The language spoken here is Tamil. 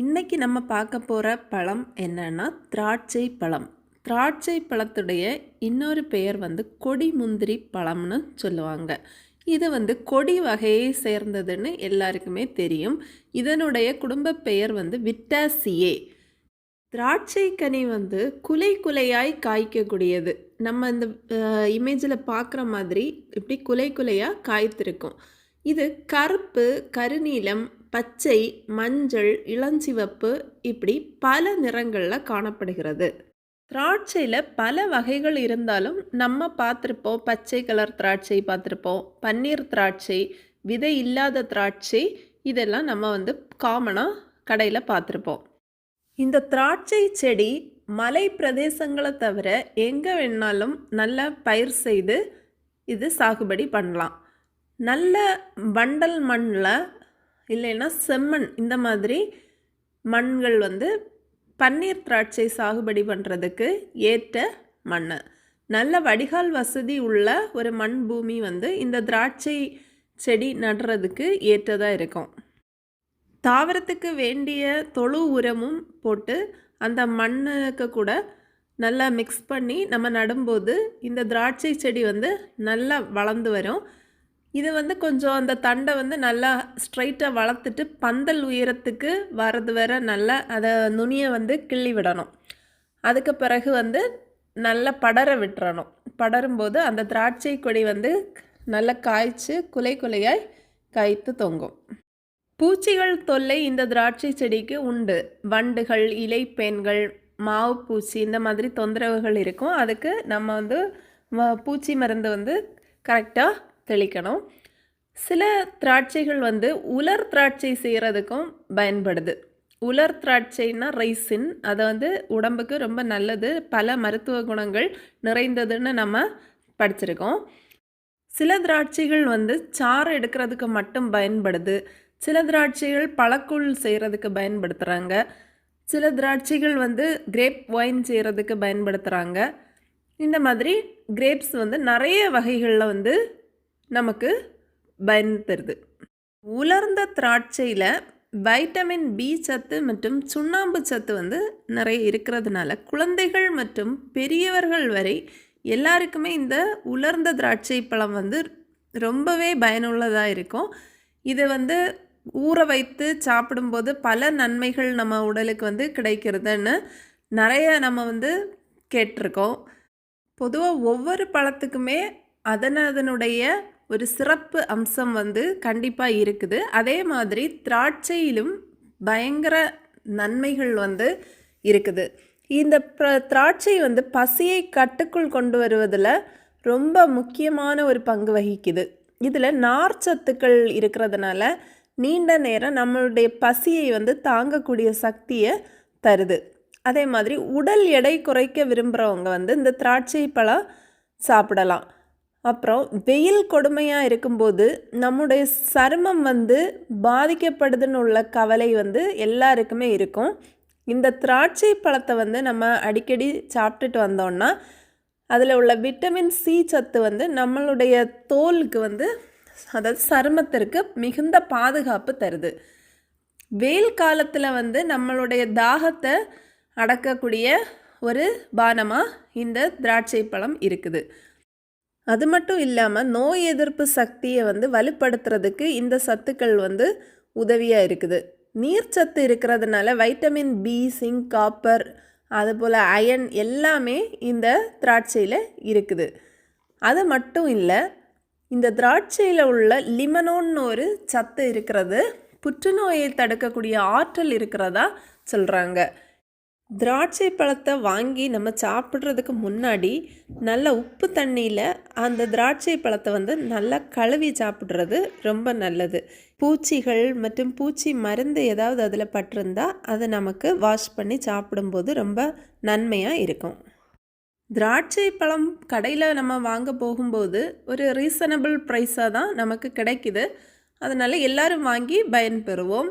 இன்றைக்கி நம்ம பார்க்க போகிற பழம் என்னன்னா திராட்சை பழம். திராட்சை பழத்துடைய இன்னொரு பெயர் வந்து கொடி முந்திரி பழம்னு சொல்லுவாங்க. இது வந்து கொடி வகையை சேர்ந்ததுன்னு எல்லாருக்குமே தெரியும். இதனுடைய குடும்ப பெயர் வந்து விட்டாசியே. திராட்சை கனி வந்து குலை குலையாய் காய்க்கக்கூடியது. நம்ம இந்த இமேஜில் பார்க்குற மாதிரி இப்படி குலை குலையாக காய்த்திருக்கும். இது கருப்பு கருநீலம் பச்சை மஞ்சள் இளஞ்சிவப்பு இப்படி பல நிறங்களில் காணப்படுகிறது. திராட்சையில் பல வகைகள் இருந்தாலும் நம்ம பார்த்துருப்போம். பச்சை கலர் திராட்சை பார்த்துருப்போம். பன்னீர் திராட்சை விதை இல்லாத திராட்சை இதெல்லாம் நம்ம வந்து காமனாக கடையில் பார்த்துருப்போம். இந்த திராட்சை செடி மலை பிரதேசங்களை தவிர எங்கே வேணாலும் நல்ல பயிர் செய்து இது சாகுபடி பண்ணலாம். நல்ல வண்டல் மண்ணில் இல்லைன்னா செம்மண் இந்த மாதிரி மண்கள் வந்து பன்னீர் திராட்சை சாகுபடி பண்ணுறதுக்கு ஏற்ற மண். நல்ல வடிகால் வசதி உள்ள ஒரு மண் பூமி வந்து இந்த திராட்சை செடி நடுறதுக்கு ஏற்றதாக இருக்கும். தாவரத்துக்கு வேண்டிய தொழு உரமும் போட்டு அந்த மண்ணுக்கு கூட நல்லா மிக்ஸ் பண்ணி நம்ம நடும்போது இந்த திராட்சை செடி வந்து நல்லா வளர்ந்து வரும். இது வந்து கொஞ்சம் அந்த தண்டை வந்து நல்லா ஸ்ட்ரைட்டாக வளர்த்துட்டு பந்தல் உயரத்துக்கு வரது வர நல்லா அதை நுனியை வந்து கிள்ளி விடணும். அதுக்கு பிறகு வந்து நல்லா படர விட்டுறணும். படரும்போது அந்த திராட்சை கொடி வந்து நல்லா காய்ச்சி குலை குலையாய் காய்த்து தொங்கும். பூச்சிகள் தொல்லை இந்த திராட்சை செடிக்கு உண்டு. வண்டுகள் இலைப்பேன்கள் மாவு பூச்சி இந்த மாதிரி தொந்தரவுகள் இருக்கும். அதுக்கு நம்ம வந்து பூச்சி மருந்து வந்து கரெக்டாக தெளிக்கணும். சில திராட்சைகள் வந்து உலர் திராட்சை செய்கிறதுக்கும் பயன்படுது. உலர் திராட்சைன்னா ரைசின். அதை வந்து உடம்புக்கு ரொம்ப நல்லது. பல மருத்துவ குணங்கள் நிறைந்ததுன்னு நம்ம படிச்சிருக்கோம். சில திராட்சைகள் வந்து சாறு எடுக்கிறதுக்கு மட்டும் பயன்படுது. சில திராட்சைகள் பழக்கூழ் செய்கிறதுக்கு பயன்படுத்துகிறாங்க சில திராட்சைகள் வந்து கிரேப் ஒயின் செய்கிறதுக்கு பயன்படுத்துகிறாங்க இந்த மாதிரி கிரேப்ஸ் வந்து நிறைய வகைகளில் வந்து நமக்கு பயன் தருது. உலர்ந்த திராட்சையில் வைட்டமின் பி சத்து மற்றும் சுண்ணாம்பு சத்து வந்து நிறைய இருக்கிறதுனால குழந்தைகள் மற்றும் பெரியவர்கள் வரை எல்லாருக்குமே இந்த உலர்ந்த திராட்சை பழம் வந்து ரொம்பவே பயனுள்ளதாக இருக்கும். இது வந்து ஊற வைத்து சாப்பிடும்போது பல நன்மைகள் நம்ம உடலுக்கு வந்து கிடைக்கிறதுன்னு நிறைய நம்ம வந்து கேட்டிருக்கோம். பொதுவாக ஒவ்வொரு பழத்துக்குமே அதன் அதனுடைய ஒரு சிறப்பு அம்சம் வந்து கண்டிப்பாக இருக்குது. அதே மாதிரி திராட்சையிலும் பயங்கர நன்மைகள் வந்து இருக்குது. இந்த திராட்சை வந்து பசியை கட்டுக்குள் கொண்டு வருவதில் ரொம்ப முக்கியமான ஒரு பங்கு வகிக்குது. இதில் நார் சத்துக்கள் இருக்கிறதுனால நீண்ட நேரம் நம்மளுடைய பசியை வந்து தாங்கக்கூடிய சக்தியை தருது. அதே மாதிரி உடல் எடை குறைக்க விரும்புகிறவங்க வந்து இந்த திராட்சை பழம் சாப்பிடலாம். அப்புறம் வெயில் கொடுமையாக இருக்கும்போது நம்முடைய சருமம் வந்து பாதிக்கப்படுதுன்னு உள்ள கவலை வந்து எல்லாருக்குமே இருக்கும். இந்த திராட்சை பழத்தை வந்து நம்ம அடிக்கடி சாப்பிட்டுட்டு வந்தோம்னா அதில் உள்ள விட்டமின் சி சத்து வந்து நம்மளுடைய தோலுக்கு வந்து அதாவது சருமத்திற்கு மிகுந்த பாதுகாப்பு தருது. வெயில் காலத்தில் வந்து நம்மளுடைய தாகத்தை அடக்கக்கூடிய ஒரு பானமாக இந்த திராட்சை பழம் இருக்குது. அது மட்டும் இல்லாமல் நோய் எதிர்ப்பு சக்தியை வந்து வலுப்படுத்துறதுக்கு இந்த சத்துக்கள் வந்து உதவியாக இருக்குது. நீர்ச்சத்து இருக்கிறதுனால வைட்டமின் பி சிங்க் காப்பர் அதுபோல் அயன் எல்லாமே இந்த திராட்சையில் இருக்குது. அது மட்டும் இல்லை இந்த திராட்சையில் உள்ள லிமனோன்னு ஒரு சத்து இருக்கிறது புற்றுநோயை தடுக்கக்கூடிய ஆற்றல் இருக்கிறதா சொல்கிறாங்க திராட்சை பழத்தை வாங்கி நம்ம சாப்பிட்றதுக்கு முன்னாடி நல்ல உப்பு தண்ணியில் அந்த திராட்சை பழத்தை வந்து நல்லா கழுவி சாப்பிட்றது ரொம்ப நல்லது. பூச்சிகள் மற்றும் பூச்சி மருந்து ஏதாவது அதில் பட்டிருந்தா அதை நமக்கு வாஷ் பண்ணி சாப்பிடும்போது ரொம்ப நன்மையாக இருக்கும். திராட்சை பழம் கடையில் நம்ம வாங்க போகும்போது ஒரு ரீசனபிள் ப்ரைஸாக தான் நமக்கு கிடைக்குது. அதனால் எல்லோரும் வாங்கி பயன்பெறுவோம்.